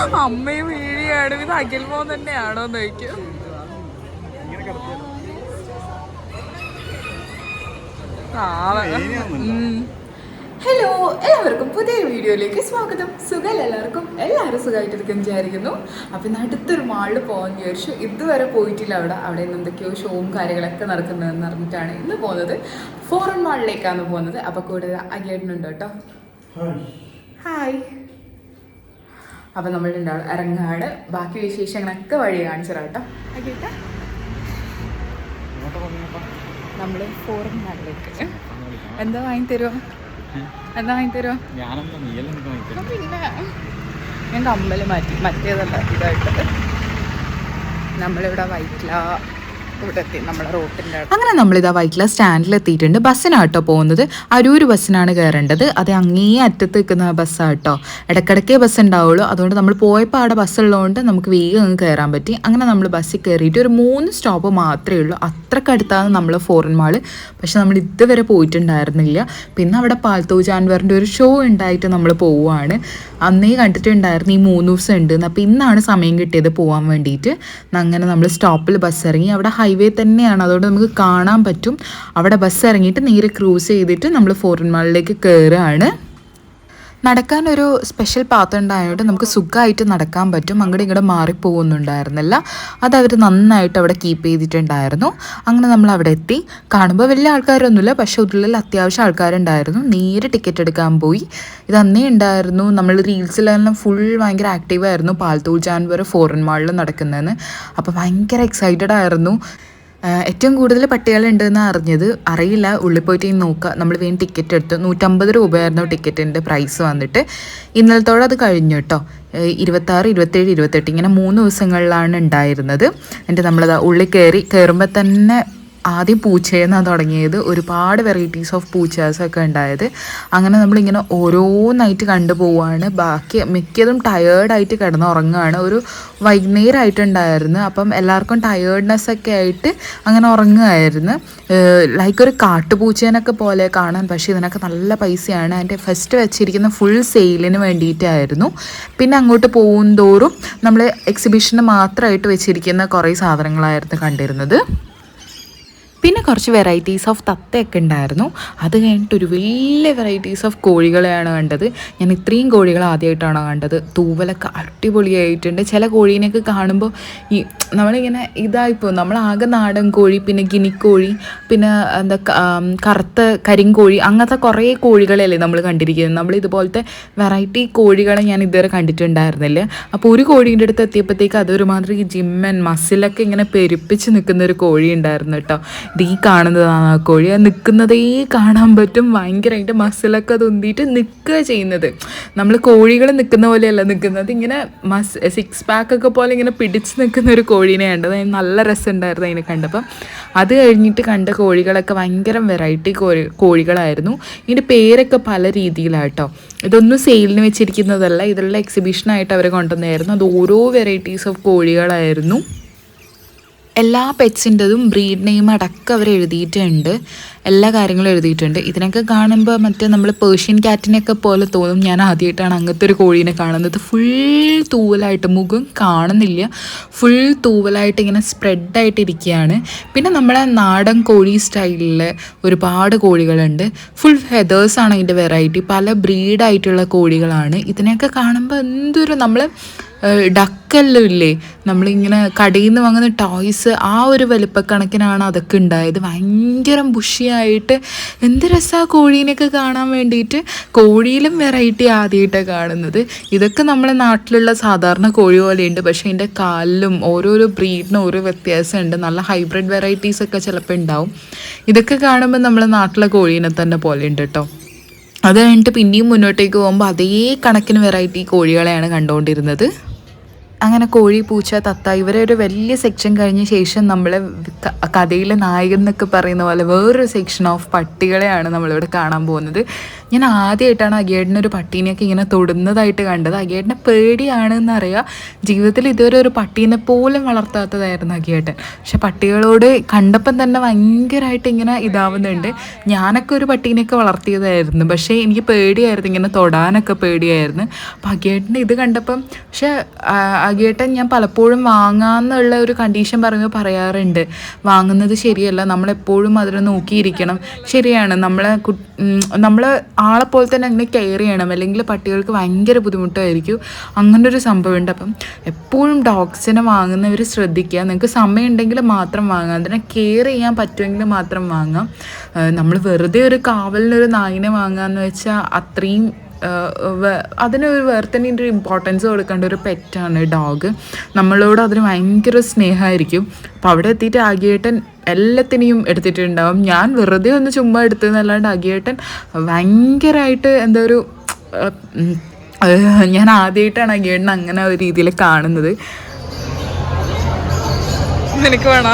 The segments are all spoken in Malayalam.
അമ്മയും വീഴിയാണ്. ഇത് അഖിൽ മോൻ തന്നെയാണോ എന്ന് ചോദിക്കും. ഹലോ എല്ലാവർക്കും പുതിയ വീഡിയോയിലേക്ക് സ്വാഗതം. സുഖമല്ല എല്ലാവർക്കും? എല്ലാവരും സുഖമായിട്ടിരിക്കും വിചാരിക്കുന്നു. അപ്പം ഇന്ന് അടുത്തൊരു മാളിൽ പോകാൻ വിചാരിച്ചു. ഇതുവരെ പോയിട്ടില്ല അവിടെ. അവിടെ നിന്ന് എന്തൊക്കെയോ ഷോവും കാര്യങ്ങളൊക്കെ നടക്കുന്നതെന്ന് അറിഞ്ഞിട്ടാണ് ഇന്ന് പോകുന്നത്. ഫോറിൻ മാളിലേക്കാണ് പോകുന്നത്. അപ്പോൾ കൂടെ അഗേട്ടനുണ്ട് കേട്ടോ. ഹായ് അപ്പം നമ്മൾ ഇറങ്ങാട് ബാക്കി വിശേഷങ്ങളൊക്കെ വഴി കാണിച്ചു കേട്ടോ. നമ്മൾ ഫോറിൻ മാളിലേക്ക് എന്താ വാങ്ങി തരുമോ എന്താ വാങ്ങി തരുമോ ഞാനെന്താ നീയെല്ലാം എനിക്ക് വാങ്ങിത്തരും പിന്നെ ഞാൻ കമ്മൽ മാറ്റി. മറ്റേതല്ല ഇതായിട്ട് നമ്മളിവിടെ വൈറ്റില. ഇവിടെ എത്തി നമ്മളെ റോട്ടിന്റെ അങ്ങനെ വൈറ്റില സ്റ്റാൻഡിൽ എത്തിയിട്ടുണ്ട്. ബസ്സിനാട്ടോ പോകുന്നത്. അരൂർ ബസ്സിനാണ് കയറേണ്ടത്. അത് അങ്ങേ അറ്റത്ത് നിൽക്കുന്ന ബസ്സാണ് ഇടക്കിടക്കേ ബസ് ഉണ്ടാവുള്ളൂ അതുകൊണ്ട് നമ്മൾ പോയപ്പോൾ അവിടെ ബസ് ഉള്ളതുകൊണ്ട് നമുക്ക് വേഗം അങ്ങ് കയറാൻ പറ്റി. അങ്ങനെ നമ്മൾ ബസ്സിൽ കയറിയിട്ട് ഒരു മൂന്ന് സ്റ്റോപ്പ് മാത്രമേ ഉള്ളൂ. അത്രക്കടുത്താണ് നമ്മൾ ഫോറിൻ മാൾ. പക്ഷെ നമ്മൾ ഇതുവരെ പോയിട്ടുണ്ടായിരുന്നില്ല. പിന്നെ അവിടെ പാൽത്തോ ജാൻവറിന്റെ ഒരു ഷോ ഉണ്ടായിട്ട് നമ്മൾ പോവുകയാണ്. അന്നേ കണ്ടിട്ടുണ്ടായിരുന്നു ഈ മൂന്ന് ദിവസം ഉണ്ട് അപ്പോൾ ഇന്നാണ് സമയം കിട്ടിയത് പോകാൻ വേണ്ടിയിട്ട്. അങ്ങനെ നമ്മൾ സ്റ്റോപ്പിൽ ബസ് ഇറങ്ങി അവിടെ ഹൈവേ തന്നെയാണ്. അതുകൊണ്ട് നമുക്ക് കാണാൻ പറ്റും. അവിടെ ബസ് ഇറങ്ങിയിട്ട് നേരെ ക്രൂസ് ചെയ്തിട്ട് നമ്മൾ ഫോറിൻ മാളിലേക്ക് കയറുകയാണ് നടക്കാൻ ഒരു സ്പെഷ്യൽ പാത്ത് ഉണ്ടായതുകൊണ്ട് നമുക്ക് സുഖമായിട്ട് നടക്കാൻ പറ്റും. അങ്ങോട്ട് ഇങ്ങോട്ട് മാറിപ്പോകുന്നുണ്ടായിരുന്നില്ല അത് അവർ നന്നായിട്ട് അവിടെ കീപ്പ് ചെയ്തിട്ടുണ്ടായിരുന്നു. അങ്ങനെ നമ്മൾ അവിടെ എത്തി. കാണുമ്പോൾ വലിയ ആൾക്കാരൊന്നുമില്ല. പക്ഷേ ഉള്ളിൽ അത്യാവശ്യം ആൾക്കാരുണ്ടായിരുന്നു. നേരെ ടിക്കറ്റ് എടുക്കാൻ പോയി. ഇത് അന്നേ ഉണ്ടായിരുന്നു. നമ്മൾ റീൽസിലെല്ലാം ഫുൾ ഭയങ്കര ആക്റ്റീവായിരുന്നു പാൽത്തൂൾ ജാൻവർ ഫോറിൻ മാളിൽ നടക്കുന്നതെന്ന് അപ്പോൾ ഭയങ്കര എക്സൈറ്റഡ് ആയിരുന്നു. ഏറ്റവും കൂടുതൽ പട്ടികളുണ്ടെന്ന് അറിഞ്ഞത് അറിയില്ല. ഉള്ളിൽ പോയിട്ട് ഇനി നോക്കുക നമ്മൾ വീണ്ടും ടിക്കറ്റ് എടുത്തു. നൂറ്റമ്പത് രൂപയായിരുന്നു ടിക്കറ്റിന്റെ പ്രൈസ് വന്നിട്ട്. ഇന്നലത്തോടെ അത് കഴിഞ്ഞു കേട്ടോ. ഇരുപത്താറ് ഇരുപത്തേഴ് ഇരുപത്തെട്ട് ഇങ്ങനെ മൂന്ന് ദിവസങ്ങളിലാണ് ഉണ്ടായിരുന്നത്. എന്നിട്ട് നമ്മളത് ഉള്ളിൽ കയറി കയറുമ്പോൾ തന്നെ ആദ്യം പൂച്ചയെന്നാണ് തുടങ്ങിയത്. ഒരുപാട് വെറൈറ്റീസ് ഓഫ് പൂച്ചാസൊക്കെ ഉണ്ടായത്. അങ്ങനെ നമ്മളിങ്ങനെ ഓരോന്നായിട്ട് കണ്ടു പോവുകയാണ് ബാക്കി മിക്കതും ടയേർഡായിട്ട് കിടന്ന് ഉറങ്ങുകയാണ് ഒരു വൈകുന്നേരമായിട്ടുണ്ടായിരുന്നു. അപ്പം എല്ലാവർക്കും ടയേർഡ്നെസ് ഒക്കെ ആയിട്ട് അങ്ങനെ ഉറങ്ങുമായിരുന്നു ലൈക്ക് ഒരു കാട്ടുപൂച്ചേനൊക്കെ പോലെ കാണാൻ പക്ഷേ ഇതിനൊക്കെ നല്ല പൈസയാണ്. അതിന്റെ ഫസ്റ്റ് വെച്ചിരിക്കുന്ന ഫുൾ സെയിലിന് വേണ്ടിയിട്ടായിരുന്നു. പിന്നെ അങ്ങോട്ട് പോകും തോറും നമ്മൾ എക്സിബിഷന് മാത്രമായിട്ട് വെച്ചിരിക്കുന്ന കുറേ സാധനങ്ങളായിരുന്നു കണ്ടിരുന്നത്. പിന്നെ കുറച്ച് വെറൈറ്റീസ് ഓഫ് തത്തയൊക്കെ ഉണ്ടായിരുന്നു. അത് കഴിഞ്ഞിട്ട് ഒരു വലിയ വെറൈറ്റീസ് ഓഫ് കോഴികളെയാണ് കണ്ടത്. ഞാൻ ഇത്രയും കോഴികൾ ആദ്യമായിട്ടാണ് കണ്ടത്. തൂവലൊക്കെ അടിപൊളിയായിട്ടുണ്ട്. ചില കോഴീനെയൊക്കെ കാണുമ്പോൾ ഈ നമ്മളിങ്ങനെ ഇതായിപ്പോൾ നമ്മളാകെ നാടൻ കോഴി പിന്നെ ഗിനിക്കോഴി പിന്നെ എന്താ കറുത്ത കരിങ്കോഴി അങ്ങനത്തെ കുറേ കോഴികളല്ലേ നമ്മൾ കണ്ടിരിക്കുന്നത്. നമ്മൾ ഇതുപോലത്തെ വെറൈറ്റി കോഴികളെ ഞാൻ ഇതുവരെ കണ്ടിട്ടുണ്ടായിരുന്നില്ല. അപ്പോൾ ഒരു കോഴീന്റെ അടുത്ത് എത്തിയപ്പോഴത്തേക്ക് അതൊരുമാതിരി ജിമ്മൻ മസിലൊക്കെ ഇങ്ങനെ പെരുപ്പിച്ച് നിൽക്കുന്ന ഒരു കോഴി ഉണ്ടായിരുന്നു കേട്ടോ. ഈ കാണുന്നതാണ് ആ കോഴി. നിൽക്കുന്നതേ കാണാൻ പറ്റും. ഭയങ്കരമായിട്ട് മസിലൊക്കെ തൊന്തിയിട്ട് നിൽക്കുക ചെയ്യുന്നത്. നമ്മൾ കോഴികൾ നിൽക്കുന്ന പോലെയല്ല നിൽക്കുന്നത് ഇങ്ങനെ മസ് സിക്സ് പാക്ക് ഒക്കെ പോലെ ഇങ്ങനെ പിടിച്ച് നിൽക്കുന്ന ഒരു കോഴീനെ കണ്ടത്. നല്ല രസമുണ്ടായിരുന്നു അതിനെ കണ്ടപ്പം. അത് കഴിഞ്ഞിട്ട് കണ്ട കോഴികളൊക്കെ ഭയങ്കര വെറൈറ്റി കോഴി കോഴികളായിരുന്നു. ഇതിന്റെ പേരൊക്കെ പല രീതിയിലാട്ടോ. ഇതൊന്നും സെയിലിന് വെച്ചിരിക്കുന്നതല്ല. ഇതിലുള്ള എക്സിബിഷനായിട്ട് അവർ കൊണ്ടുവന്നായിരുന്നു. അത് ഓരോ വെറൈറ്റീസ് ഓഫ് കോഴികളായിരുന്നു. എല്ലാ പെറ്റ്സിന്റെതും ബ്രീഡ് നെയിം അടക്കം അവർ എഴുതിയിട്ടുണ്ട്. എല്ലാ കാര്യങ്ങളും എഴുതിയിട്ടുണ്ട്. ഇതിനൊക്കെ കാണുമ്പോൾ മറ്റേ നമ്മൾ പേർഷ്യൻ ക്യാറ്റിനെയൊക്കെ പോലെ തോന്നും. ഞാൻ ആദ്യമായിട്ടാണ് അങ്ങനത്തെ ഒരു കോഴീനെ കാണുന്നത്. ഫുൾ തൂവലായിട്ട് മുഖം കാണുന്നില്ല. ഫുൾ തൂവലായിട്ട് ഇങ്ങനെ സ്പ്രെഡായിട്ടിരിക്കുകയാണ് പിന്നെ നമ്മളെ നാടൻ കോഴി സ്റ്റൈലിൽ ഒരുപാട് കോഴികളുണ്ട്. ഫുൾ ഫെതേഴ്സാണ് അതിന്റെ വെറൈറ്റി പല ബ്രീഡായിട്ടുള്ള കോഴികളാണ്. ഇതിനെയൊക്കെ കാണുമ്പോൾ എന്തൊരു നമ്മൾ ഡക്കെല്ലാം ഇല്ലേ? നമ്മളിങ്ങനെ കടയിൽ നിന്ന് വാങ്ങുന്ന ടോയ്സ് ആ ഒരു വലിപ്പക്കണക്കിനാണ് അതൊക്കെ ഉണ്ടായത്. ഭയങ്കര ബുഷിയായിട്ട് എന്ത് രസമാണ് കോഴീനെയൊക്കെ കാണാൻ വേണ്ടിയിട്ട് കോഴിയിലും വെറൈറ്റി ആദ്യമായിട്ടാണ് കാണുന്നത്. ഇതൊക്കെ നമ്മളെ നാട്ടിലുള്ള സാധാരണ കോഴി പോലെയുണ്ട്. പക്ഷേ അതിന്റെ കാലിലും ഓരോരോ ബ്രീഡിനും ഓരോ വ്യത്യാസമുണ്ട്. നല്ല ഹൈബ്രിഡ് വെറൈറ്റീസ് ഒക്കെ ചിലപ്പോൾ ഉണ്ടാവും. ഇതൊക്കെ കാണുമ്പോൾ നമ്മളെ നാട്ടിലെ കോഴീനെ തന്നെ പോലെ ഉണ്ട് കേട്ടോ. അത് കഴിഞ്ഞിട്ട് പിന്നെയും മുന്നോട്ടേക്ക് പോകുമ്പോൾ അതേ കണക്കിന് വെറൈറ്റി കോഴികളെയാണ് കണ്ടുകൊണ്ടിരുന്നത്. അങ്ങനെ കോഴി പൂച്ച തത്ത ഇവരെ ഒരു വലിയ സെക്ഷൻ കഴിഞ്ഞ ശേഷം നമ്മൾ കഥയിലെ നായകൻ എന്നൊക്കെ പറയുന്ന പോലെ വേറൊരു സെക്ഷൻ ഓഫ് പട്ടികളെയാണ് നമ്മളിവിടെ കാണാൻ പോകുന്നത്. ഞാൻ ആദ്യമായിട്ടാണ് ഒരു പട്ടീനെയൊക്കെ ഇങ്ങനെ തൊടുന്നതായിട്ട് കണ്ടത്. അഗേടിനെ പേടിയാണെന്ന് അറിയാം ജീവിതത്തിൽ ഇതുവരെ ഒരു പട്ടീനെ പോലും വളർത്താത്തതായിരുന്നു അഗേട്ടൻ പക്ഷെ പട്ടികളോട് കണ്ടപ്പം തന്നെ ഭയങ്കരമായിട്ട് ഇങ്ങനെ ഇതാവുന്നുണ്ട്. ഞാനൊക്കെ ഒരു പട്ടീനെയൊക്കെ വളർത്തിയതായിരുന്നു. പക്ഷേ എനിക്ക് പേടിയായിരുന്നു ഇങ്ങനെ തൊടാനൊക്കെ പേടിയായിരുന്നു. അപ്പം അഗേട്ടന് ഇത് കണ്ടപ്പം പക്ഷെ അഗേട്ടൻ ഞാൻ പലപ്പോഴും വാങ്ങാമെന്നുള്ള ഒരു കണ്ടീഷൻ പറയുമ്പോൾ പറയാറുണ്ട്. വാങ്ങുന്നത് ശരിയല്ല. നമ്മളെപ്പോഴും അതിനെ നോക്കിയിരിക്കണം. ശരിയാണ്. നമ്മളെ നമ്മൾ ആളെ പോലെ തന്നെ അങ്ങനെ കെയർ ചെയ്യണം. അല്ലെങ്കിൽ പട്ടികൾക്ക് ഭയങ്കര ബുദ്ധിമുട്ടായിരിക്കും. അങ്ങനെ ഒരു സംഭവമുണ്ട്. അപ്പം എപ്പോഴും ഡോഗ്സിനെ വാങ്ങുന്നവർ ശ്രദ്ധിക്കുക. നിങ്ങൾക്ക് സമയമുണ്ടെങ്കിൽ മാത്രം വാങ്ങാം. അതിനെ കെയർ ചെയ്യാൻ പറ്റുമെങ്കിൽ മാത്രം വാങ്ങാം. നമ്മൾ വെറുതെ ഒരു കാവലിനൊരു നായിനെ വാങ്ങാന്ന് വെച്ചാൽ അത്രയും അതിന് തന്നെ ഒരു ഇമ്പോർട്ടൻസ് കൊടുക്കേണ്ട ഒരു പെറ്റാണ് ഡോഗ്. നമ്മളോട് അതിന് ഭയങ്കര സ്നേഹമായിരിക്കും. അപ്പോൾ അവിടെ എത്തിയിട്ട് ആകിയേട്ടൻ എല്ലാത്തിനെയും എടുത്തിട്ടുണ്ടാവും. ഞാൻ വെറുതെ ഒന്ന് ചുമ്മാ എടുത്തതെന്നല്ലാണ്ട് ആകിയേട്ടൻ ഭയങ്കരമായിട്ട് എന്താ ഒരു ഞാൻ ആദ്യമായിട്ടാണ് ആഗിയേട്ടൻ അങ്ങനെ ഒരു രീതിയിൽ കാണുന്നത്. നിനക്ക് വേണോ?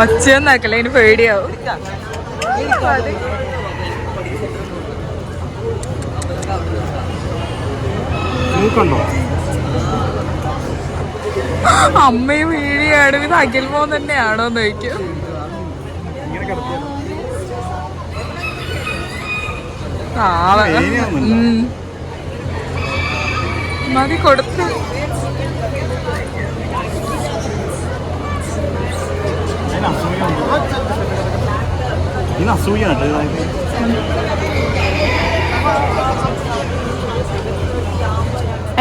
ഒച്ചയൊന്നാക്കല്ലേ? അതിന് പേടിയാവും. അമ്മയും വീഴിയാണ്. ഇത് അഖിൽമോ തന്നെയാണോ എന്ന് ചോദിക്കും. മതി കൊടുത്ത്.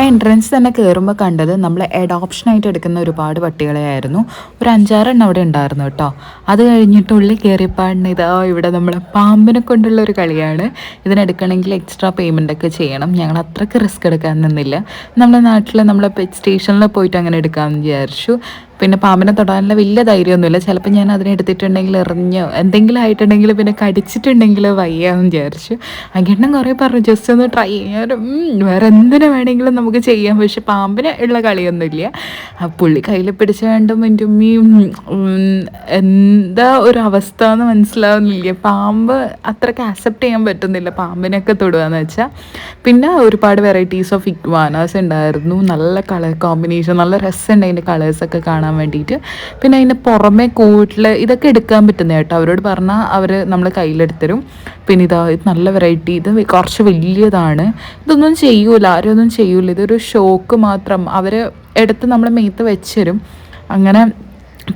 എൻട്രൻസ് തന്നെ കയറുമ്പോൾ കണ്ടത് നമ്മൾ അഡോപ്ഷനായിട്ട് എടുക്കുന്ന ഒരുപാട് പട്ടികളെ ആയിരുന്നു ഒരു അഞ്ചാറെണ്ണം അവിടെ ഉണ്ടായിരുന്നു കേട്ടോ. അത് കഴിഞ്ഞിട്ട് ഉള്ളിൽ കയറിയപ്പാടിന് ഇതാ ഇവിടെ നമ്മൾ പാമ്പിനെ കൊണ്ടുള്ള ഒരു കളിയാണ്. ഇതിനെടുക്കണമെങ്കിൽ എക്സ്ട്രാ പേയ്മെന്റ് ഒക്കെ ചെയ്യണം. ഞങ്ങൾ അത്രയ്ക്ക് റിസ്ക് എടുക്കാൻ നിന്നില്ല. നമ്മുടെ നാട്ടിൽ നമ്മളെ പെറ്റ് സ്റ്റേഷനിൽ പോയിട്ട് അങ്ങനെ എടുക്കാമെന്ന് വിചാരിച്ചു. പിന്നെ പാമ്പിനെ തൊടാനുള്ള വലിയ ധൈര്യമൊന്നുമില്ല. ചിലപ്പോൾ ഞാൻ അതിനെ എടുത്തിട്ടുണ്ടെങ്കിൽ എറിഞ്ഞോ എന്തെങ്കിലും ആയിട്ടുണ്ടെങ്കിൽ പിന്നെ കടിച്ചിട്ടുണ്ടെങ്കിൽ വയ്യാന്ന് വിചാരിച്ചു. അങ്ങനെ കുറേ പറഞ്ഞു ജസ്റ്റ് ഒന്ന് ട്രൈ ചെയ്യാനും വേറെ എന്തിനു വേണമെങ്കിലും നമുക്ക് ചെയ്യാം. പക്ഷെ പാമ്പിന് ഉള്ള കളിയൊന്നുമില്ല. ആ പുള്ളി കയ്യിൽ പിടിച്ച വേണ്ടും എന്റെ ഉമ്മയും എന്താ ഒരു അവസ്ഥ എന്ന് മനസ്സിലാവുന്നില്ല. പാമ്പ് അത്രയ്ക്ക് ആക്സെപ്റ്റ് ചെയ്യാൻ പറ്റുന്നില്ല പാമ്പിനൊക്കെ തൊടുകയെന്ന് വെച്ചാൽ പിന്നെ ഒരുപാട് വെറൈറ്റീസ് ഓഫ് ഇക്വാനാസ് ഉണ്ടായിരുന്നു. നല്ല കളർ കോമ്പിനേഷൻ നല്ല രസമുണ്ട് അതിന്റെ കളേഴ്സൊക്കെ കാണാൻ വേണ്ടിയിട്ട്. പിന്നെ അതിന്റെ പുറമെ കൂട്ടിൽ ഇതൊക്കെ എടുക്കാൻ പറ്റുന്ന കേട്ടോ. അവരോട് പറഞ്ഞാൽ അവർ നമ്മൾ കയ്യിലെടുത്തരും. പിന്നെ ഇതാ ഇത് നല്ല വെറൈറ്റി ഇത് കുറച്ച് വലിയതാണ്. ഇതൊന്നും ചെയ്യൂല. ആരും ഒന്നും ചെയ്യൂല. ഇതൊരു ഷോക്ക് മാത്രം. അവർ എടുത്ത് നമ്മളെ മേത്ത് വെച്ചരും. അങ്ങനെ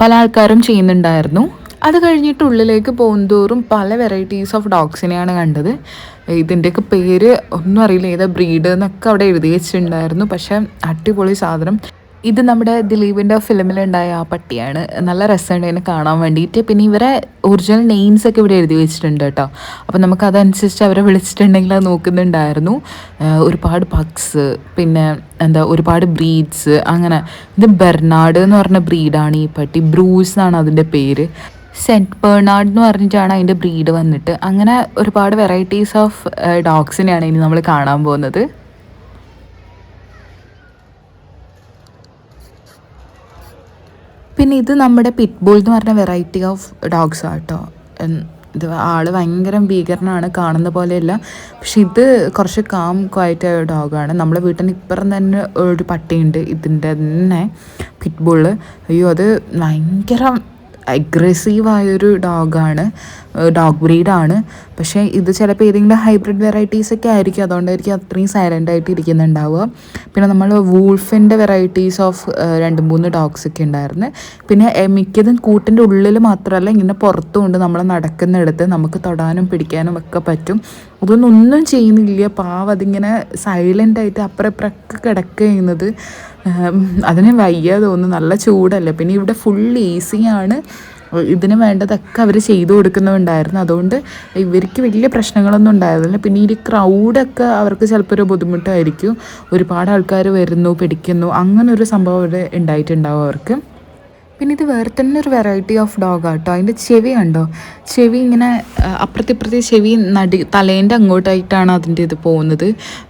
പല ആൾക്കാരും ചെയ്യുന്നുണ്ടായിരുന്നു. അത് കഴിഞ്ഞിട്ട് ഉള്ളിലേക്ക് പോകുന്തോറും പല വെറൈറ്റീസ് ഓഫ് ഡോഗ്സിനെയാണ് കണ്ടത്. ഇതിന്റെയൊക്കെ പേര് ഒന്നും അറിയില്ല. ഏതാ ബ്രീഡ് എന്നൊക്കെ അവിടെ എഴുതി വെച്ചിട്ടുണ്ടായിരുന്നു. പക്ഷേ അടിപൊളി സാധനം. ഇത് നമ്മുടെ ദിലീപിന്റെ ഫിലിമിലുണ്ടായ ആ പട്ടിയാണ്. നല്ല രസമുണ്ട് ഇതിനെ കാണാൻ വേണ്ടിയിട്ട്. പിന്നെ ഇവരെ ഒറിജിനൽ നെയിംസ് ഒക്കെ ഇവിടെ എഴുതി വെച്ചിട്ടുണ്ട് കേട്ടോ. അപ്പോൾ നമുക്ക് അതനുസരിച്ച് അവരെ വിളിച്ചിട്ടുണ്ടെങ്കിൽ അത് നോക്കുന്നുണ്ടായിരുന്നു. ഒരുപാട് പക്സ് പിന്നെ എന്താ ഒരുപാട് ബ്രീഡ്സ് അങ്ങനെ. ഇത് ബെർണാഡ് എന്ന് പറഞ്ഞ ബ്രീഡാണ് ഈ പട്ടി. ബ്രൂസ് എന്നാണ് അതിന്റെ പേര്. സെന്റ് ബേർണാഡ് എന്ന് പറഞ്ഞിട്ടാണ് അതിന്റെ ബ്രീഡ് വന്നിട്ട്. അങ്ങനെ ഒരുപാട് വെറൈറ്റീസ് ഓഫ് ഡോഗ്സിനെയാണ് ഇനി നമ്മൾ കാണാൻ പോകുന്നത്. പിന്നെ ഇത് നമ്മുടെ പിറ്റ്ബോൾ എന്ന് പറഞ്ഞ വെറൈറ്റി ഓഫ് ഡോഗ്സ് ആട്ടോ. ഇത് ആൾ ഭയങ്കര ഭീകരനാണ് കാണുന്ന പോലെയല്ല. പക്ഷെ ഇത് കുറച്ച് കാം ക്വയറ്റ് ആയ ഡോഗാണ് നമ്മളെ വീട്ടിന് ഇപ്പുറം തന്നെ ഒരു പട്ടിയുണ്ട് ഇതിന്റെ തന്നെ പിറ്റ്ബോൾ അയ്യോ അത് ഭയങ്കര അഗ്രസീവായൊരു ഡോഗാണ് ഡോഗ് ബ്രീഡാണ് പക്ഷേ ഇത് ചിലപ്പോൾ ഏതെങ്കിലും ഹൈബ്രിഡ് വെറൈറ്റീസ് ഒക്കെ ആയിരിക്കും. അതുകൊണ്ടായിരിക്കും അത്രയും സൈലന്റ് ആയിട്ട് ഇരിക്കുന്നുണ്ടാവുക. പിന്നെ നമ്മൾ വൂൾഫിന്റെ വെറൈറ്റീസ് ഓഫ് രണ്ട് മൂന്ന് ഡോഗ്സ് ഒക്കെ ഉണ്ടായിരുന്നു. പിന്നെ മിക്കതും കൂട്ടിന്റെ ഉള്ളിൽ മാത്രമല്ല ഇങ്ങനെ പുറത്തുകൊണ്ട് നമ്മൾ നടക്കുന്നിടത്ത് നമുക്ക് തൊടാനും പിടിക്കാനും ഒക്കെ പറ്റും. അതൊന്നും ഒന്നും ചെയ്യുന്നില്ല. പാവം അതിങ്ങനെ സൈലന്റ് ആയിട്ട് ഇപ്പുറമൊക്കെ കിടക്കുക ചെയ്യുന്നത് അതിന് വയ്യ തോന്നുന്നു. നല്ല ചൂടല്ലേ. പിന്നെ ഇവിടെ ഫുൾ എ ഈസിയാണ് ഇതിന് വേണ്ടതൊക്കെ അവർ ചെയ്തു കൊടുക്കുന്നുണ്ടായിരുന്നു അതുകൊണ്ട് ഇവർക്ക് വലിയ പ്രശ്നങ്ങളൊന്നും ഉണ്ടായിരുന്നില്ല. പിന്നെ ഈ ക്രൗഡൊക്കെ അവർക്ക് ചിലപ്പോൾ ഒരു ബുദ്ധിമുട്ടായിരിക്കും. ഒരുപാട് ആൾക്കാർ വരുന്നു പിടിക്കുന്നു. അങ്ങനെ ഒരു സംഭവം ഇവിടെ ഉണ്ടായിട്ടുണ്ടാവും അവർക്ക്. പിന്നെ ഇത് വേറെ തന്നെ ഒരു വെറൈറ്റി ഓഫ് ഡോഗ് ആട്ടോ. അതിന്റെ ചെവി കണ്ടോ? ചെവി ഇങ്ങനെ അപ്പുറത്തിപ്പുറത്തെ അപ്പുറത്തെ ചെവി നടി തലേന്റെ അങ്ങോട്ടായിട്ടാണ് അതിന്റെ ഇത് പോകുന്നത്.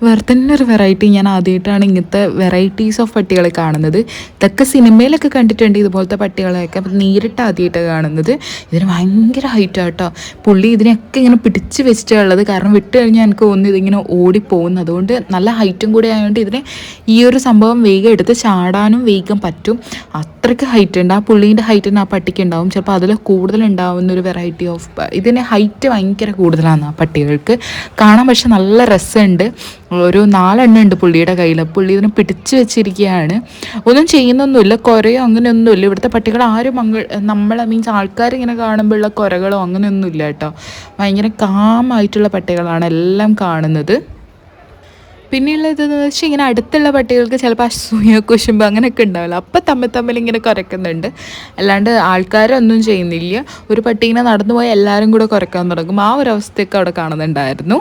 വേറെ തന്നെ ഒരു വെറൈറ്റി ഞാൻ ആദ്യമായിട്ടാണ് ഇങ്ങനത്തെ വെറൈറ്റീസ് ഓഫ് പട്ടികളെ കാണുന്നത്. ഇതൊക്കെ സിനിമയിലൊക്കെ കണ്ടിട്ടുണ്ട് ഇതുപോലത്തെ പട്ടികളെയൊക്കെ. അപ്പം നേരിട്ട് ആദ്യമായിട്ടാണ് കാണുന്നത്. ഇതിന് ഭയങ്കര ഹൈറ്റ് ആട്ടോ. പുള്ളി ഇതിനെയൊക്കെ ഇങ്ങനെ പിടിച്ച് വെച്ചിട്ടുള്ളത് കാരണം വിട്ട് കഴിഞ്ഞാൽ എനിക്ക് തോന്നുന്നു ഇതിങ്ങനെ ഓടിപ്പോകുന്നു. അതുകൊണ്ട് നല്ല ഹൈറ്റും കൂടി ആയതുകൊണ്ട് ഇതിനെ ഈ ഒരു സംഭവം വേഗം എടുത്ത് ചാടാനും വേഗം പറ്റും. അത്രയ്ക്ക് ഹൈറ്റ് ഉണ്ട്. ആ പുള്ളീന്റെ ഹൈറ്റിന് ആ പട്ടിക്ക് ഉണ്ടാവും. ചിലപ്പോൾ അതിൽ കൂടുതൽ ഉണ്ടാവുന്ന ഒരു വെറൈറ്റി ഓഫ് ഇതിന് ഹൈറ്റ് ഭയങ്കര കൂടുതലാണ് ആ പട്ടികൾക്ക് കാണാൻ പക്ഷെ നല്ല രസമുണ്ട്. ഒരു നാലെണ്ണം ഉണ്ട് പുള്ളിയുടെ കയ്യിൽ പുള്ളി ഇതിനെ പിടിച്ച് വെച്ചിരിക്കുകയാണ്. ഒന്നും ചെയ്യുന്നൊന്നുമില്ല. കുരയോ അങ്ങനെയൊന്നുമില്ല. ഇവിടുത്തെ പട്ടികൾ ആരും അങ്ങ് നമ്മളെ മീൻസ് ആൾക്കാർ ഇങ്ങനെ കാണുമ്പോഴുള്ള കുരകളോ അങ്ങനെയൊന്നുമില്ല കേട്ടോ. ഭയങ്കര കാമായിട്ടുള്ള പട്ടികളാണ് എല്ലാം കാണുന്നത്. പിന്നെയുള്ള ഇതെന്ന് വെച്ചാൽ ഇങ്ങനെ അടുത്തുള്ള പട്ടികൾക്ക് ചിലപ്പോൾ അസൂയ കുശുമ്പ് അങ്ങനെയൊക്കെ ഉണ്ടാവില്ല. അപ്പം തമ്മിൽ തമ്മിൽ ഇങ്ങനെ കുറയ്ക്കുന്നുണ്ട്. അല്ലാണ്ട് ആൾക്കാരൊന്നും ചെയ്യുന്നില്ല. ഒരു പട്ടി ഇങ്ങനെ നടന്നു പോയി എല്ലാവരും കൂടെ കുറയ്ക്കാൻ തുടങ്ങും. ആ ഒരു അവസ്ഥയൊക്കെ അവിടെ കാണുന്നുണ്ടായിരുന്നു.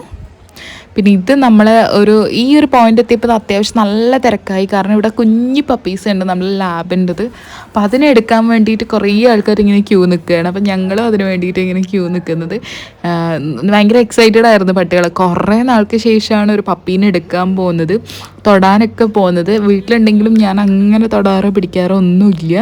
പിന്നെ ഇത് നമ്മൾ ഒരു ഈ ഒരു പോയിന്റ് എത്തിയപ്പോൾ അത്യാവശ്യം നല്ല തിരക്കായി. കാരണം ഇവിടെ കുഞ്ഞി പപ്പീസ് ഉണ്ട് നമ്മൾ ലാബിന്റെത് അപ്പം അതിനെടുക്കാൻ വേണ്ടിയിട്ട് കുറേ ആൾക്കാർ ഇങ്ങനെ ക്യൂ നിൽക്കുകയാണ് അപ്പം ഞങ്ങളും അതിന് വേണ്ടിയിട്ട് ഇങ്ങനെ ക്യൂ നിൽക്കുന്നത് ഭയങ്കര എക്സൈറ്റഡ് ആയിരുന്നു പട്ടികൾ കുറേ നാൾക്ക് ശേഷമാണ് ഒരു പപ്പീനെ എടുക്കാൻ പോകുന്നത് തൊടാനൊക്കെ പോകുന്നത്. വീട്ടിലുണ്ടെങ്കിലും ഞാൻ അങ്ങനെ തൊടാറോ പിടിക്കാറോ ഒന്നുമില്ല.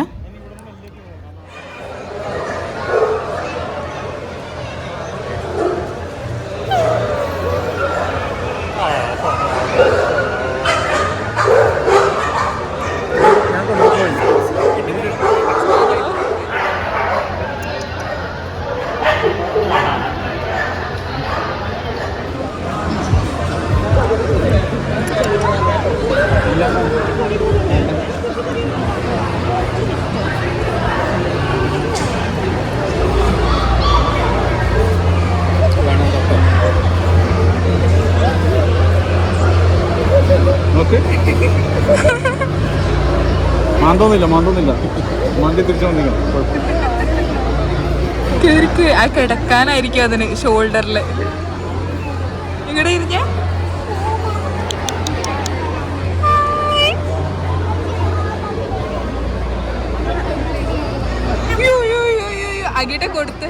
മാന്തോന്നില്ല മാന്തോന്നില്ല മാന്തി തിരിച്ചു വന്നിരിക്കണം. കേറിക്ക് ആ കിടക്കാനായിരിക്കും അതിന് ഷോൾഡറിൽ ഇങ്ങടെ ഇരിഞ്ഞ അകിട്ട കൊടുത്ത്.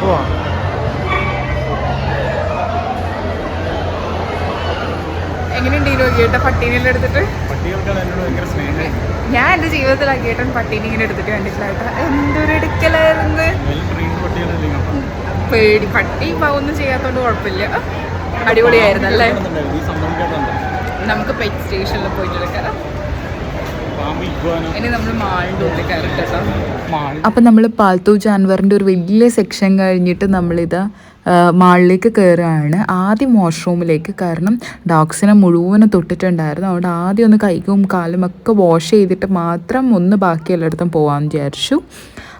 പോവാ എങ്ങനെയുണ്ട് ഈ രോഗിയുടെ പട്ടീനെല്ലാം എടുത്തിട്ട്? പട്ടികൾക്ക് എന്നോട് ഭയങ്കര ഞാൻ എന്റെ ജീവിതത്തിൽ അഗേട്ടൻ പട്ടീനെ ഇങ്ങനെ എടുത്തിട്ട് കണ്ടിട്ടില്ല എന്തൊരു എടുക്കലായിരുന്നു. പേടി. പട്ടി ഒന്നും ചെയ്യാത്തോണ്ട് കുഴപ്പമില്ല. അടിപൊളിയായിരുന്നു അല്ലേ? നമുക്ക് പെറ്റ് സ്റ്റേഷനിൽ പോയിട്ട് എടുക്കാം പാമ്പ് ഇഗ്വാന. ഇനി നമ്മൾ മാളിന്റെ ഉള്ളിൽ കയറിട്ടോ മാൾ അപ്പം നമ്മൾ പാൽത്തു ജാൻവറിന്റെ ഒരു വലിയ സെക്ഷൻ കഴിഞ്ഞിട്ട് നമ്മളിത് മാളിലേക്ക് കയറുകയാണ്. ആദ്യം വാഷ്റൂമിലേക്ക് കാരണം ഡോഗ്സിനെ മുഴുവനും തൊട്ടിട്ടുണ്ടായിരുന്നു. അതുകൊണ്ട് ആദ്യം ഒന്ന് കൈകും കാലും ഒക്കെ വാഷ് ചെയ്തിട്ട് മാത്രം ഒന്ന് ബാക്കി എല്ലായിടത്തും പോകാമെന്ന് വിചാരിച്ചു.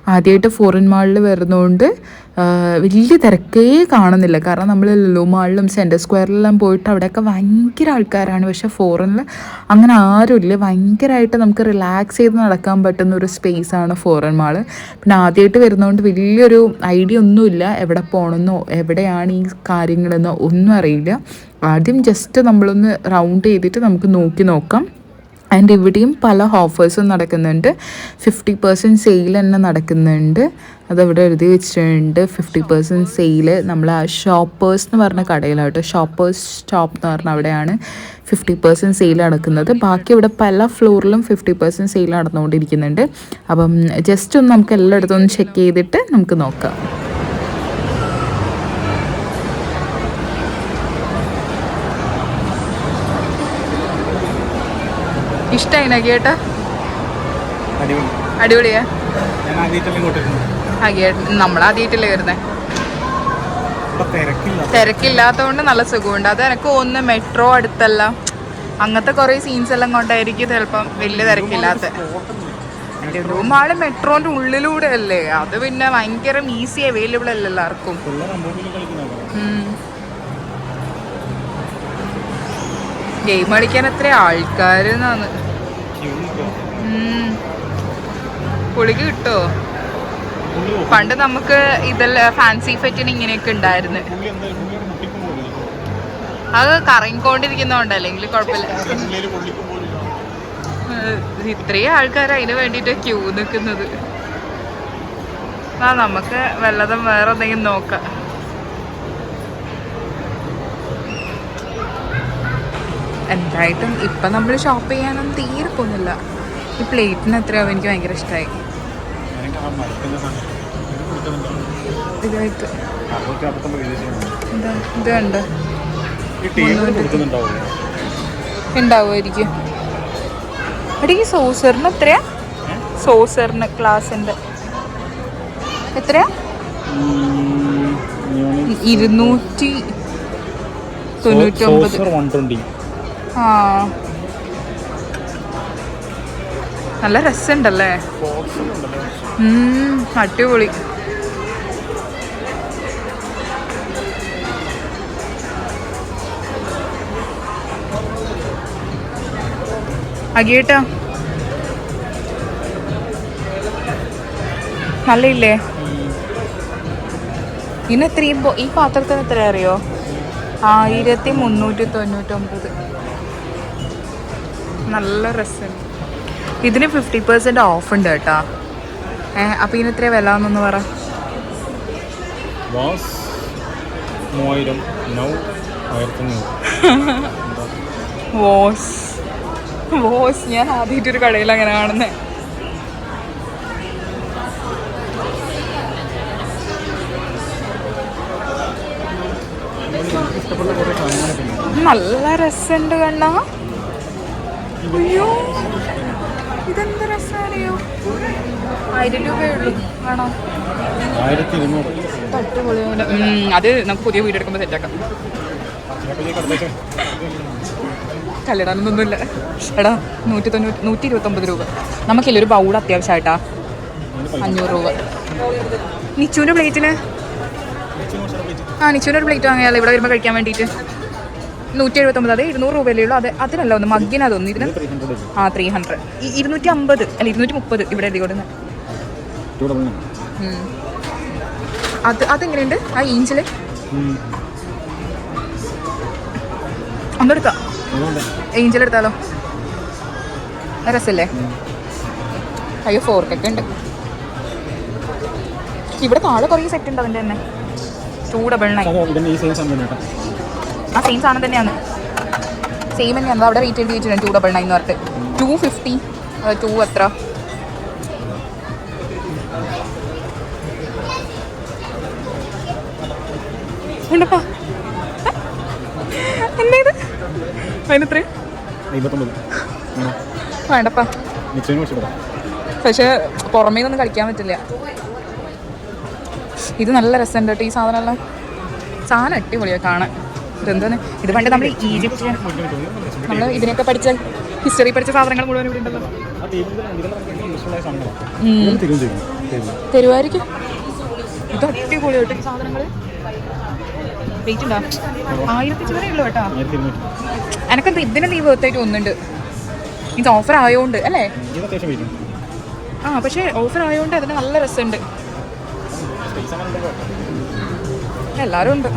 ആദ്യമായിട്ട് ഫോറിൻ മാളിൽ വരുന്നതുകൊണ്ട് വലിയ തിരക്കേ കാണുന്നില്ല. കാരണം നമ്മൾ ലുലു മാളിലും സെന്റർ സ്ക്വയറിലെല്ലാം പോയിട്ട് അവിടെയൊക്കെ ഭയങ്കര ആൾക്കാരാണ്. പക്ഷെ ഫോറിനിൽ അങ്ങനെ ആരുമില്ല. ഭയങ്കരമായിട്ട് നമുക്ക് റിലാക്സ് ചെയ്ത് നടക്കാൻ പറ്റുന്ന ഒരു സ്പേസ് ആണ് ഫോറിൻ മാൾ പിന്നെ ആദ്യമായിട്ട് വരുന്നതുകൊണ്ട് വലിയൊരു ഐഡിയ ഒന്നുമില്ല. എവിടെ പോകണമെന്നോ എവിടെയാണ് ഈ കാര്യങ്ങളെന്നോ ഒന്നും അറിയില്ല. ആദ്യം ജസ്റ്റ് നമ്മളൊന്ന് റൗണ്ട് ചെയ്തിട്ട് നമുക്ക് നോക്കി നോക്കാം. ആൻഡ് ഇവിടെയും പല ഓഫേഴ്സും നടക്കുന്നുണ്ട്. ഫിഫ്റ്റി പെർസെന്റ് സെയിൽ തന്നെ നടക്കുന്നുണ്ട്. അതവിടെ എഴുതി വെച്ചിട്ടുണ്ട്. ഫിഫ്റ്റി പെർസെന്റ് സെയിൽ നമ്മൾ ആ ഷോപ്പേഴ്സ് എന്ന് പറഞ്ഞ കടയിലാട്ടോ. ഷോപ്പേഴ്സ് ഷോപ്പ് എന്ന് പറഞ്ഞ അവിടെയാണ് ഫിഫ്റ്റി പെർസെന്റ് സെയിൽ നടക്കുന്നത്. ബാക്കി ഇവിടെ പല ഫ്ലോറിലും ഫിഫ്റ്റി പെർസെന്റ് സെയിൽ നടന്നുകൊണ്ടിരിക്കുന്നുണ്ട്. അപ്പം ജസ്റ്റ് ഒന്ന് നമുക്ക് എല്ലായിടത്തും ഒന്ന് ചെക്ക് ചെയ്തിട്ട് നമുക്ക് നോക്കാം. ഇഷ്ടമായി കേട്ടോ അടിപൊളി. അടിപൊളിയാ? ഞാൻ ആദ്യമായിട്ടല്ലേ വരുന്നേ നഗിയേട്ട നമ്മളാദ്യമായിട്ടല്ലേ വരുന്നത് ഇവിടെ തിരക്കില്ല. തിരക്കില്ലാത്തതുകൊണ്ട് നല്ല സുഖമുണ്ട്. അത് എനിക്ക് ഒന്ന് മെട്രോ അടുത്തല്ല. അങ്ങനത്തെ കുറെ സീൻസ് എല്ലാം കൊണ്ടായിരിക്കും ചിലപ്പം വലിയ തിരക്കില്ലാത്ത. ആൾ മെട്രോന്റെ ഉള്ളിലൂടെ അല്ലേ? അത് പിന്നെ ഭയങ്കര ഈസി അവൈലബിൾ അല്ല എല്ലാവർക്കും? ഗെയിം കളിക്കാൻ എത്ര ആൾക്കാർ ക്യൂ പുളിക്ക് കിട്ടോ? പണ്ട് നമുക്ക് ഇതെല്ലാം ഫാൻസി ഫെറ്റിന് ഇങ്ങനെയൊക്കെ ഉണ്ടായിരുന്നു. അത് കറങ്ങിക്കൊണ്ടിരിക്കുന്നതുകൊണ്ട് അല്ലെങ്കിൽ കുഴപ്പമില്ല. ഇത്രയും ആൾക്കാർ അതിന് വേണ്ടിയിട്ട് ക്യൂ നിൽക്കുന്നത് ആ നമുക്ക് വല്ലതും വേറെ എന്തെങ്കിലും നോക്കാം. എന്തായിട്ടും ഇപ്പം നമ്മൾ ഷോപ്പ് ചെയ്യാനൊന്നും തീരെ പോകുന്നില്ല ഈ പ്ലേറ്റിന് എത്രയാവും എനിക്ക് ഭയങ്കര ഇഷ്ടമായി ഇതായിട്ട്. ഇത് കണ്ട്? ഉണ്ടാവുമായിരിക്കും. എടി ഈ സോസറിന് എത്രയാ? സോസറിന് ക്ലാസ്സിന്റെ എത്രയാ? ഇരുന്നൂറ്റി തൊണ്ണൂറ്റി ഒമ്പത് നല്ല രസമുണ്ടല്ലേ? അടിപൊളി. അകിയേട്ടാ നല്ലയില്ലേ? ഇന്ന് ബോ- ഈ പാത്രത്തിന് എത്ര അറിയോ? ആയിരത്തി മുന്നൂറ്റി തൊണ്ണൂറ്റൊമ്പത്. നല്ല രസമുണ്ട് ഇതിന് ഫിഫ്റ്റി പെർസെന്റ് ഓഫ് ഉണ്ട് കേട്ടോ. ഏ അപ്പം ഇതിന് എത്ര വില എന്നൊന്ന് പറ. വാസ് മൂവായിരം. വോസ്. വോസ് ഞാൻ ആദ്യമായിട്ടൊരു കടയിൽ അങ്ങനെ കാണുന്നേ. എനിക്ക് ഇഷ്ടപ്പെട്ട കുറേ സാധനങ്ങളൊക്കെ ഉണ്ട് നല്ല രസമുണ്ട് കണ്ണ അയ്യോ ഇതെന്ത് രസമാണെയോ ആയിരം രൂപയുള്ളൂ ആണോ? വേണോ ആയിരത്തി ഇരുന്നൂറ് അത് നമുക്ക് പുതിയ വീട് എടുക്കുമ്പോൾ സെറ്റാക്കാം കല്ലിടാനൊന്നുമില്ല. എടാ നൂറ്റി തൊണ്ണൂറ്റി നൂറ്റി ഇരുപത്തൊമ്പത് രൂപ. നമുക്കില്ല ഒരു ബൗൾ അത്യാവശ്യമായിട്ടാ. അഞ്ഞൂറ് രൂപ. നിച്ചുവിന്റെ പ്ലേറ്റിന് ആ നിച്ചുവിന്റെ ഒരു പ്ലേറ്റ് വാങ്ങിയാലോ? ഇവിടെ വരുമ്പോൾ കഴിക്കാൻ വേണ്ടിയിട്ട്. നൂറ്റി എഴുപത്തൊമ്പത് അതെ ഇരുന്നൂറ് രൂപയിലേ ഉള്ളൂ. അതെ അതിനല്ല ഒന്ന് മഗ്ഗിനാ തോന്നുന്നു ഇതിന് ആ ത്രീ ഹൺഡ്രഡ് ഇരുന്നൂറ്റി അമ്പത് അല്ല ഇരുന്നൂറ്റി മുപ്പത് ഇവിടെ എഴുതി കൊടുക്കുന്നത് അത് അതെങ്ങനെയുണ്ട്? ആ ഈഞ്ചിൽ. ഒന്നെടുക്കാം ഏഞ്ചൽ എടുത്താലോ രസല്ലേ? അയ്യോ ഫോർക്കൊക്കെ ഉണ്ട്. ഇവിടെ താഴെ കുറേ സെറ്റ് ഉണ്ട് അതിന്റെ തന്നെ. Two double nine. ആ സെയിം സാധനം തന്നെയാണ്. സെയിം തന്നെയാണ്. അവിടെ റേറ്റ് എഴുതി വെച്ചിട്ടുണ്ട്. ടു ഡബിൾ നയൻ എന്ന് പറഞ്ഞിട്ട്. ടു ഫിഫ്റ്റി ടു എത്ര? ഉണ്ടപ്പാ ഇത് അതിനെത്രയും വേണ്ടപ്പാ. പക്ഷെ പുറമേ ഒന്നും കളിക്കാൻ പറ്റില്ല. ഇത് നല്ല രസമുണ്ട് കേട്ടോ ഈ സാധനമെല്ലാം. സാധനം അടിപൊളിയാണ് കാണാൻ. ഇതെന്താണ് ഇത് പണ്ട് നമ്മൾ ഈജിപ്റ്റ് നമ്മൾ ഇതിനൊക്കെ പഠിച്ച ഹിസ്റ്ററി പഠിച്ച സാധനങ്ങൾ മുഴുവൻ ഇവിടെ ഉണ്ടല്ലോ. തരുമായിരിക്കും ഇത് അടിപൊളിയായിട്ട് ഈ സാധനങ്ങൾ വെയിറ്റ് ഉണ്ടോ? ആയിരത്തി ചില്ലറേ ഉള്ളൂ കേട്ടോ. എനക്കെന്താ ഇതിന് നീ വേർത്തായിട്ട് ഒന്നുണ്ട് ഇത് ഓഫർ ആയതുകൊണ്ട് അല്ലേ? ആ പക്ഷേ ഓഫർ ആയതുകൊണ്ട് അതിന് നല്ല രസമുണ്ട്. എല്ലാവരും ഉണ്ട്.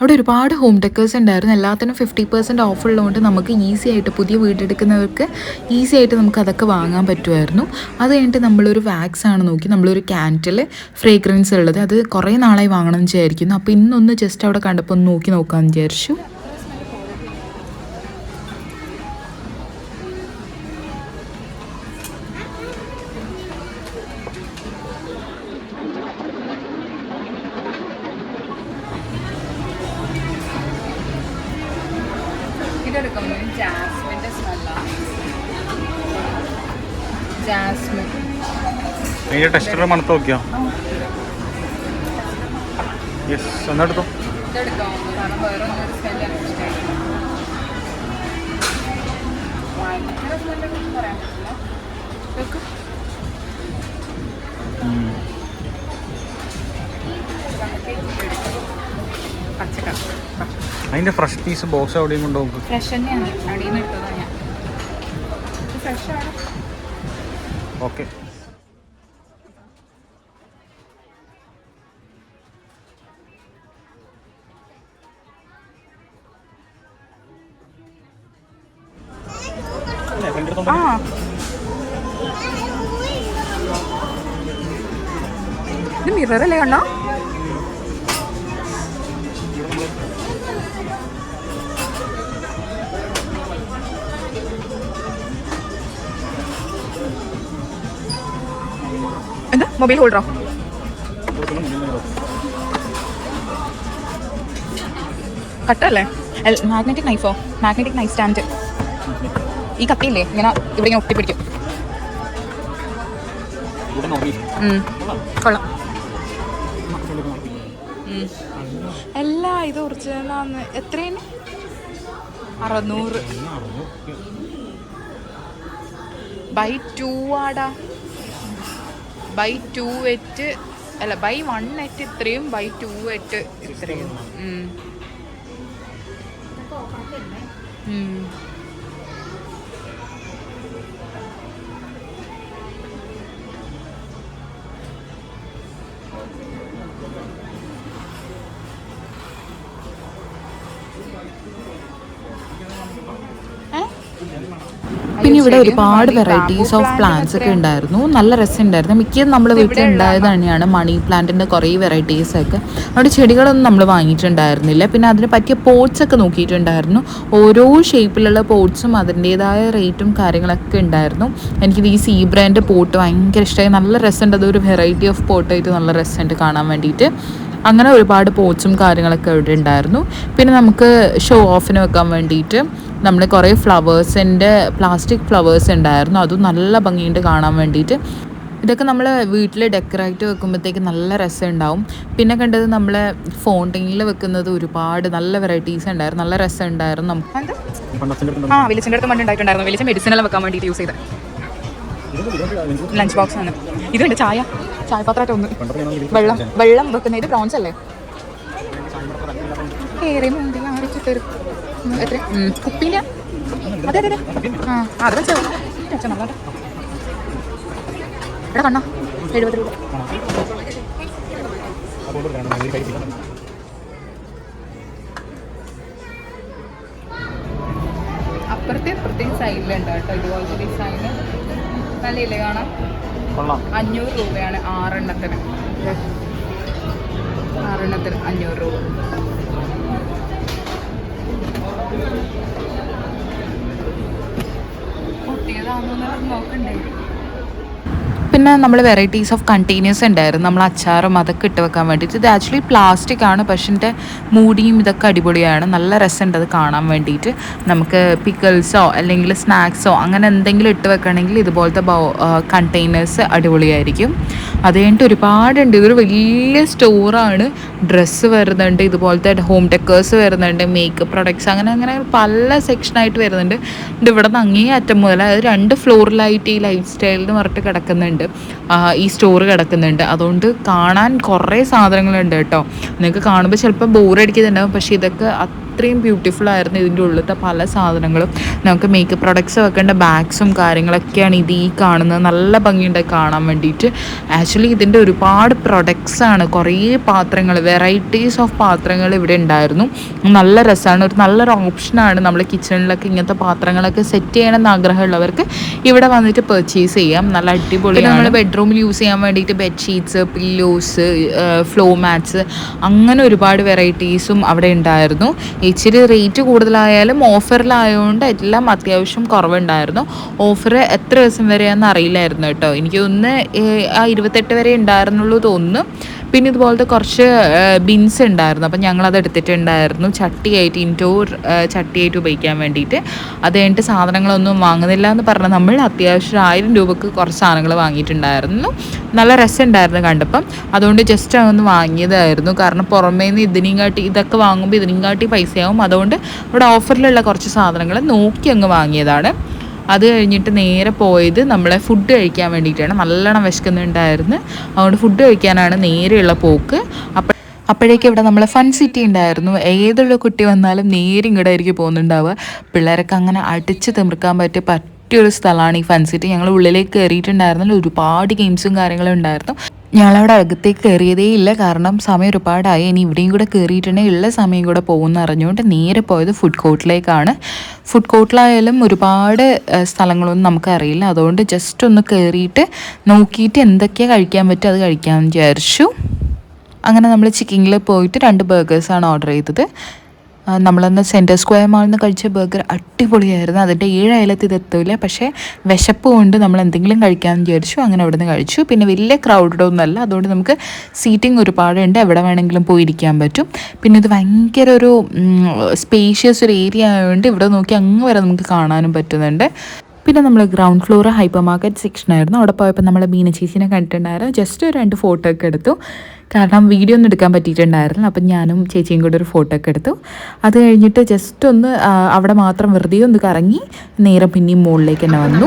അവിടെ ഒരുപാട് ഹോം ഡെക്കേഴ്സ് ഉണ്ടായിരുന്നു. എല്ലാത്തിനും ഫിഫ്റ്റി പെർസെന്റ് ഓഫ് ഉള്ളതുകൊണ്ട് നമുക്ക് ഈസി ആയിട്ട് പുതിയ വീടെടുക്കുന്നവർക്ക് ഈസി ആയിട്ട് നമുക്ക് അതൊക്കെ വാങ്ങാൻ പറ്റുമായിരുന്നു. അത് കഴിഞ്ഞിട്ട് നമ്മളൊരു വാക്സ് ആണ് നോക്കി. നമ്മളൊരു ക്യാന്റിൽ ഫ്രേഗ്രൻസ് ഉള്ളത്. അത് കുറേ നാളായി വാങ്ങണം എന്ന് വിചാരിക്കുന്നു. അപ്പോൾ ഇന്നൊന്ന് ജസ്റ്റ് അവിടെ കണ്ടപ്പോൾ ഒന്ന് നോക്കി നോക്കാമെന്ന് വിചാരിച്ചു. ടെസ്റ്റർ മണത്ത് നോക്കിയോ? യെസ് എന്നെടുത്തോ അതിന്റെ ഫ്രഷ് പീസ് ബോക്സ് എവിടെയും കൊണ്ട് നോക്ക് ഫ്രഷ് തന്നെയാണ്. അടിയിൽ നിന്ന് എടുത്തതാണ് ഞാൻ. ഫ്രഷാണ് ഓക്കെ മൊബൈൽ ഹോൾഡറോ കട്ടല്ലേ? മാഗ്നറ്റിക് നൈഫോ മാഗ്നറ്റിക് നൈഫ് സ്റ്റാൻഡ് ഈ കത്തിയില്ലേ? ഇങ്ങനെ ഇവിടെ ഇങ്ങനെ ഒട്ടിപ്പിടിക്കും. കൊള്ളാം. ഉം. എല്ലാ ഇത് ഒറിജിനലാന്ന്. എത്രയാണ്? അറുന്നൂറ്. ബൈ ടു ആടാ. ബൈ ടു എറ്റ് അല്ല ബൈ വൺ എറ്റ് ഇത്രയും ബൈ ടു എറ്റ് ഇത്രയും. പിന്നെ ഇവിടെ ഒരുപാട് വെറൈറ്റീസ് ഓഫ് പ്ലാന്റ്സ് ഒക്കെ ഉണ്ടായിരുന്നു. നല്ല രസമുണ്ടായിരുന്നു. മിക്കതും നമ്മുടെ വീട്ടിൽ ഉണ്ടായത് തന്നെയാണ് മണി പ്ലാന്റിന്റെ കുറേ വെറൈറ്റീസ് ഒക്കെ. അവിടെ ചെടികളൊന്നും നമ്മൾ വാങ്ങിയിട്ടുണ്ടായിരുന്നില്ല. പിന്നെ അതിന് പറ്റിയ പോട്ട്സ് ഒക്കെ നോക്കിയിട്ടുണ്ടായിരുന്നു. ഓരോ ഷേപ്പിലുള്ള പോട്ട്സും അതിന്റെതായ റേറ്റും കാര്യങ്ങളൊക്കെ ഉണ്ടായിരുന്നു. എനിക്കിത് ഈ സീബ്രാന്റെ പോട്ട് ഭയങ്കര ഇഷ്ടമായി നല്ല രസമുണ്ട്. അതൊരു വെറൈറ്റി ഓഫ് പോട്ടായിട്ട് നല്ല രസമുണ്ട് കാണാൻ വേണ്ടിയിട്ട്. അങ്ങനെ ഒരുപാട് പോട്ട്സും കാര്യങ്ങളൊക്കെ ഇവിടെ ഉണ്ടായിരുന്നു. പിന്നെ നമുക്ക് ഷോ ഓഫിന് വെക്കാൻ വേണ്ടിയിട്ട് നമ്മൾ കുറേ ഫ്ലവേഴ്സിന്റെ പ്ലാസ്റ്റിക് ഫ്ലവേഴ്സ് ഉണ്ടായിരുന്നു. അതും നല്ല ഭംഗിയുണ്ട് കാണാൻ വേണ്ടിയിട്ട്. ഇതൊക്കെ നമ്മൾ വീട്ടിൽ ഡെക്കറേറ്റ് വെക്കുമ്പോഴത്തേക്ക് നല്ല രസം ഉണ്ടാവും പിന്നെ കണ്ടത് നമ്മൾ ഫോണ്ടിങ്ങിൽ വെക്കുന്നത് ഒരുപാട് നല്ല വെറൈറ്റീസ് ഉണ്ടായിരുന്നു. നല്ല രസം ഉണ്ടായിരുന്നു നമുക്ക് ആ വിളിച്ചിന്റെ അടുത്ത് മണ്ണ് ഉണ്ടായിട്ടുണ്ടായിരുന്നു. വിളിച്ച മെഡിസിൻ വെക്കാൻ വേണ്ടിയിട്ട് യൂസ് ചെയ്ത് ലഞ്ച് ബോക്സ് ആണ്. ഇതുണ്ട് ചായ. ചായപാത്രമായിട്ട് ഒന്ന് വെള്ളം. വെള്ളം വെക്കുന്നത് ഇത് ബ്രോൺസ് അല്ലേ? ഏറെ മുന്തി ആരൊക്കെ തരും എത്ര ഉം, കുപ്പിയില അതെ അതെ ആ അത് വെച്ചോ. വെച്ചോ നല്ല എടാ കണ്ണോ. എഴുപത് രൂപ. അപ്പുറത്തെ പ്രത്യേക സൈഡിലുണ്ട് കേട്ടോ. ഇതുപോലത്തെ ഡിസൈന് നല്ലയില്ലേ കാണാം അഞ്ഞൂറ് രൂപയാണ് ആറെണ്ണത്തിന്. ആറെണ്ണത്തിന് അഞ്ഞൂറ് രൂപ. പിന്നെ നമ്മൾ വെറൈറ്റീസ് ഓഫ് കണ്ടെയ്നേഴ്സ് ഉണ്ടായിരുന്നു. നമ്മൾ അച്ചാറും അതൊക്കെ ഇട്ട് വെക്കാൻ വേണ്ടിയിട്ട്. ഇത് ആക്ച്വലി പ്ലാസ്റ്റിക് ആണ് പക്ഷേ എന്റെ മൂടിയും ഇതൊക്കെ അടിപൊളിയാണ്. നല്ല രസമുണ്ട് അത് കാണാൻ വേണ്ടിയിട്ട്. നമുക്ക് പിക്കിൾസോ അല്ലെങ്കിൽ സ്നാക്സോ അങ്ങനെ എന്തെങ്കിലും ഇട്ട് വെക്കണമെങ്കിൽ ഇതുപോലത്തെ കണ്ടെയ്നേഴ്സ് അടിപൊളിയായിരിക്കും. അത് കഴിഞ്ഞിട്ട് ഒരുപാടുണ്ട്. ഇതൊരു വലിയ സ്റ്റോറാണ്. ഡ്രസ്സ് വരുന്നുണ്ട് ഇതുപോലത്തെ ഹോം ടെക്കേഴ്സ് വരുന്നുണ്ട് മേക്കപ്പ് പ്രൊഡക്ട്സ് അങ്ങനെ അങ്ങനെ പല സെക്ഷനായിട്ട് വരുന്നുണ്ട്. ഇത് ഇവിടെ നിന്ന് അങ്ങേ അറ്റം മുതൽ അതായത് രണ്ട് ഫ്ലോറിലായിട്ട് ഈ ലൈഫ് സ്റ്റൈൽ എന്ന് പറഞ്ഞിട്ട് കിടക്കുന്നുണ്ട്. ഈ സ്റ്റോർ കിടക്കുന്നുണ്ട്. അതുകൊണ്ട് കാണാൻ കുറേ സാധനങ്ങളുണ്ട് കേട്ടോ. നിങ്ങൾക്ക് കാണുമ്പോൾ ചിലപ്പോൾ ബോറടിക്കുന്നുണ്ടാവും പക്ഷേ ഇതൊക്കെ അത്രയും ബ്യൂട്ടിഫുൾ ആയിരുന്നു ഇതിന്റെ ഉള്ളിലത്തെ പല സാധനങ്ങളും. നമുക്ക് മേക്കപ്പ് പ്രൊഡക്ട്സ് വെക്കേണ്ട ബാഗ്സും കാര്യങ്ങളൊക്കെയാണ് ഇത് ഈ കാണുന്നത്. നല്ല ഭംഗിയുണ്ട് കാണാൻ വേണ്ടിയിട്ട്. ആക്ച്വലി ഇതിന്റെ ഒരുപാട് പ്രൊഡക്ട്സാണ് കുറേ പാത്രങ്ങൾ വെറൈറ്റീസ് ഓഫ് പാത്രങ്ങൾ ഇവിടെ ഉണ്ടായിരുന്നു. നല്ല രസമാണ് ഒരു നല്ലൊരു ഓപ്ഷനാണ് നമ്മൾ കിച്ചണിലൊക്കെ ഇങ്ങനത്തെ പാത്രങ്ങളൊക്കെ സെറ്റ് ചെയ്യണമെന്ന് ആഗ്രഹമുള്ളവർക്ക് ഇവിടെ വന്നിട്ട് പെർച്ചേസ് ചെയ്യാം. നല്ല അടിപൊളി നമ്മൾ ബെഡ്റൂമിൽ യൂസ് ചെയ്യാൻ വേണ്ടിയിട്ട് ബെഡ്ഷീറ്റ്സ് പില്ലോസ് ഫ്ലോ മാറ്റ്സ് അങ്ങനെ ഒരുപാട് വെറൈറ്റീസും അവിടെ ഉണ്ടായിരുന്നു. ഇച്ചിരി റേറ്റ് കൂടുതലായാലും ഓഫറിലായതുകൊണ്ട് എല്ലാം അത്യാവശ്യം കുറവുണ്ടായിരുന്നു. ഓഫർ എത്ര ദിവസം വരെയാണെന്ന് അറിയില്ലായിരുന്നു കേട്ടോ. എനിക്ക് ഒന്ന് ആ ഇരുപത്തെട്ട് വരെ ഉണ്ടായിരുന്നുള്ളൂ തോന്നുന്നു. പിന്നെ ഇതുപോലത്തെ കുറച്ച് ബിൻസ് ഉണ്ടായിരുന്നു. അപ്പം ഞങ്ങളത് എടുത്തിട്ടുണ്ടായിരുന്നു. ചട്ടിയായിട്ട് ഇൻഡോർ ചട്ടിയായിട്ട് ഉപയോഗിക്കാൻ വേണ്ടിയിട്ട്. അത് കഴിഞ്ഞിട്ട് സാധനങ്ങളൊന്നും വാങ്ങുന്നില്ല എന്ന് പറഞ്ഞാൽ നമ്മൾ അത്യാവശ്യം ആയിരം രൂപക്ക് കുറച്ച് സാധനങ്ങൾ വാങ്ങിയിട്ടുണ്ടായിരുന്നു. നല്ല രസമുണ്ടായിരുന്നു കണ്ടപ്പം. അതുകൊണ്ട് ജസ്റ്റ് അതൊന്ന് വാങ്ങിയതായിരുന്നു. കാരണം പുറമേ നിന്ന് ഇതിനെയും കാട്ടി ഇതൊക്കെ വാങ്ങുമ്പോൾ ഇതിനെയും കാട്ടി പൈസയാവും. അതുകൊണ്ട് ഇവിടെ ഓഫറിലുള്ള കുറച്ച് സാധനങ്ങൾ നോക്കി അങ്ങ് വാങ്ങിയതാണ്. അത് കഴിഞ്ഞിട്ട് നേരെ പോയത് നമ്മളെ ഫുഡ് കഴിക്കാൻ വേണ്ടിയിട്ടാണ്. നല്ലോണം വിശക്കുന്നുണ്ടായിരുന്നു. അതുകൊണ്ട് ഫുഡ് കഴിക്കാനാണ് നേരെയുള്ള പോക്ക്. അപ്പം അപ്പോഴേക്കും ഇവിടെ നമ്മളെ ഫൺ സിറ്റി ഉണ്ടായിരുന്നു. ഏതുള്ള കുട്ടി വന്നാലും നേരെ ഇങ്ങോട്ട് ആയിരിക്കും പോകുന്നുണ്ടാവുക. പിള്ളേരൊക്കെ അങ്ങനെ അടിച്ച് തിമിർക്കാൻ പറ്റിയ പറ്റിയൊരു സ്ഥലമാണ് ഈ ഫൺ സിറ്റി ഞങ്ങൾ ഉള്ളിലേക്ക് കയറിയിട്ടുണ്ടായിരുന്നല്ലോ. ഒരുപാട് ഗെയിംസും കാര്യങ്ങളും ഉണ്ടായിരുന്നു. ഞങ്ങളവിടെ അകത്തേക്ക് കയറിയതേ ഇല്ല. കാരണം സമയം ഒരുപാടായി. ഇനി ഇവിടെയും കൂടെ കയറിയിട്ടുണ്ടെങ്കിൽ ഉള്ള സമയം കൂടെ പോകുമെന്ന് അറിഞ്ഞുകൊണ്ട് നേരെ പോയത് ഫുഡ് കോർട്ടിലേക്കാണ് ഫുഡ് കോർട്ടിലായാലും ഒരുപാട് സ്ഥലങ്ങളൊന്നും നമുക്കറിയില്ല. അതുകൊണ്ട് ജസ്റ്റ് ഒന്ന് കയറിയിട്ട് നോക്കിയിട്ട് എന്തൊക്കെയാണ് കഴിക്കാൻ പറ്റുക അത് കഴിക്കാമെന്ന് വിചാരിച്ചു. അങ്ങനെ നമ്മൾ ചിക്കിങ്ങിൽ പോയിട്ട് രണ്ട് ബർഗേഴ്സാണ് ഓർഡർ ചെയ്തത്. നമ്മളന്ന് സെന്റർ സ്ക്വയർ മാളിൽ നിന്ന് കഴിച്ച ബർഗർ അടിപൊളിയായിരുന്നു. അതിന്റെ ഏഴ് ഇത് എത്തൂല. പക്ഷേ വിശപ്പ് കൊണ്ട് നമ്മൾ എന്തെങ്കിലും കഴിക്കാമെന്ന് വിചാരിച്ചു. അങ്ങനെ അവിടെ നിന്ന് കഴിച്ചു. പിന്നെ വലിയ ക്രൗഡഡ് ഒന്നുമല്ല അതുകൊണ്ട് നമുക്ക് സീറ്റിംഗ് ഒരുപാടുണ്ട്. എവിടെ വേണമെങ്കിലും പോയി ഇരിക്കാൻ പറ്റും. പിന്നെ ഇത് ഭയങ്കര ഒരു സ്പേഷ്യസ് ഒരു ഏരിയ ആയതുകൊണ്ട് ഇവിടെ നോക്കി അങ്ങ് വരെ നമുക്ക് കാണാനും പറ്റുന്നുണ്ട്. പിന്നെ നമ്മൾ ഗ്രൗണ്ട് ഫ്ലോർ ഹൈപ്പർ മാർക്കറ്റ് സെക്ഷനായിരുന്നു അവിടെ പോയപ്പോൾ നമ്മൾ ബീന ചേച്ചീനെ കണ്ടിട്ടുണ്ടായിരുന്നു. ജസ്റ്റ് ഒരു രണ്ട് ഫോട്ടോ ഒക്കെ എടുത്തു. കാരണം വീഡിയോ ഒന്നും എടുക്കാൻ പറ്റിയിട്ടുണ്ടായിരുന്നു അപ്പം ഞാനും ചേച്ചിയും കൂടെ ഒരു ഫോട്ടോ ഒക്കെ എടുത്തു. അത് കഴിഞ്ഞിട്ട് ജസ്റ്റ് ഒന്ന് അവിടെ മാത്രം വെറുതെ ഒന്ന് കറങ്ങി നേരെ പിന്നെയും മുകളിലേക്ക് തന്നെ വന്നു.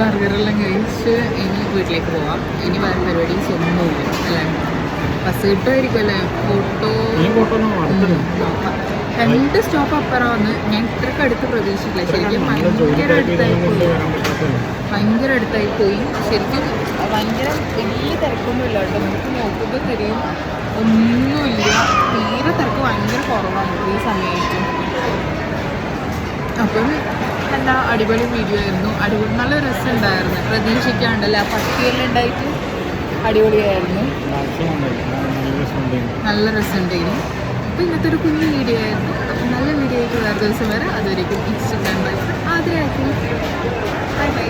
ബർഗറെല്ലാം കഴിച്ച് ഇനി വീട്ടിലേക്ക് പോവാം. ഇനി വേറെ പരിപാടീസ് ഒന്നുമില്ല അല്ലേ? ബസ് കിട്ടുമായിരിക്കും അല്ലേ ഫോട്ടോ? ഈ ഫോട്ടോ രണ്ട് സ്റ്റോപ്പ് അപ്പുറമാണ്. ഞാൻ ഇത്രക്ക് അടുത്ത് പ്രതീക്ഷിക്കില്ല ശരിക്കും ഭയങ്കര അടുത്തായി പോയി. ഭയങ്കര അടുത്തായി പോയി. ശരിക്കും ഭയങ്കര വലിയ തിരക്കൊന്നുമില്ല കേട്ടോ. നമുക്ക് നോക്കുമ്പോൾ തിരിയും ഒന്നുമില്ല. തീരെ തിരക്ക് ഭയങ്കര കുറവാണ് ഈ സമയത്ത്. അപ്പം എന്താ അടിപൊളി വീഡിയോ ആയിരുന്നു. അടിപൊളി നല്ല രസമുണ്ടായിരുന്നു. പ്രതീക്ഷിക്കാണ്ടല്ലേ. പട്ടിയെല്ലാം ഉണ്ടായിട്ട് അടിപൊളിയായിരുന്നു. നല്ല രസമുണ്ടായിരുന്നു. അപ്പോൾ ഇന്നത്തെ ഒരു കുഞ്ഞു വീഡിയോ ആയിരുന്നു. അപ്പോൾ നല്ല വീഡിയോ ആയിട്ട് വേറെ ദിവസം വരെ. അതുവരെയും ഇൻസ്റ്റഗ്രാം ആദ്യമായിട്ട്. Bye bye